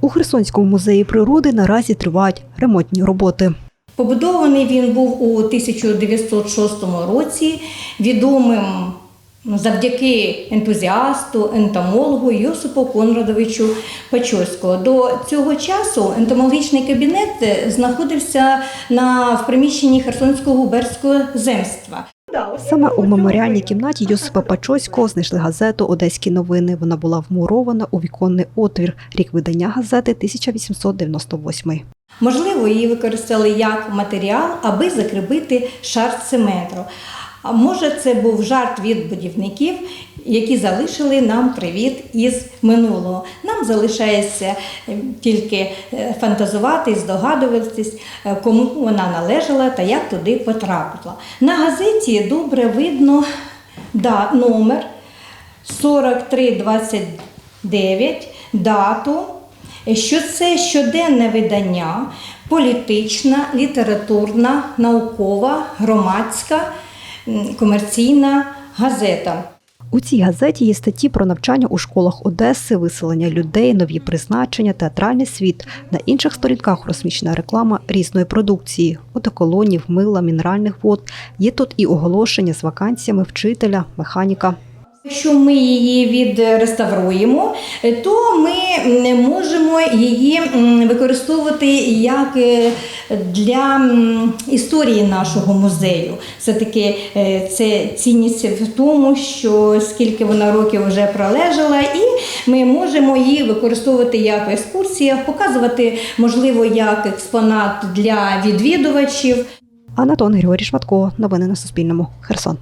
У Херсонському музеї природи наразі тривають ремонтні роботи. Побудований він був у 1906 році відомим завдяки ентузіасту, ентомологу Йосипу Конрадовичу Пачоського. До цього часу ентомологічний кабінет знаходився на в приміщенні Херсонського губерського земства. Саме у меморіальній кімнаті Йосипа Пачоського знайшли газету Одеські новини. Вона була вмурована у віконний отвір. Рік видання газети 1898. Можливо, її використали як матеріал, аби закріпити шар цементу. А може, це був жарт від будівників, які залишили нам привіт із минулого. Нам залишається е, тільки е, фантазувати здогадуватись, е, кому вона належала та як туди потрапила. На газеті добре видно да, номер 4329, дату, що це щоденне видання, політична, літературна, наукова, громадська, комерційна газета. У цій газеті є статті про навчання у школах Одеси, виселення людей, нові призначення, театральний світ. На інших сторінках розміщена реклама різної продукції: одеколонів, мила, мінеральних вод. Є тут і оголошення з вакансіями вчителя, механіка. Якщо ми її відреставруємо, то ми м, можемо її використовувати як е, для історії нашого музею. Все-таки е, це цінність в тому, що скільки вона років вже пролежала, і ми можемо її використовувати як в екскурсіях, показувати, можливо, як експонат для відвідувачів. Анатон Григорій Шматко. Новини на Суспільному. Херсон.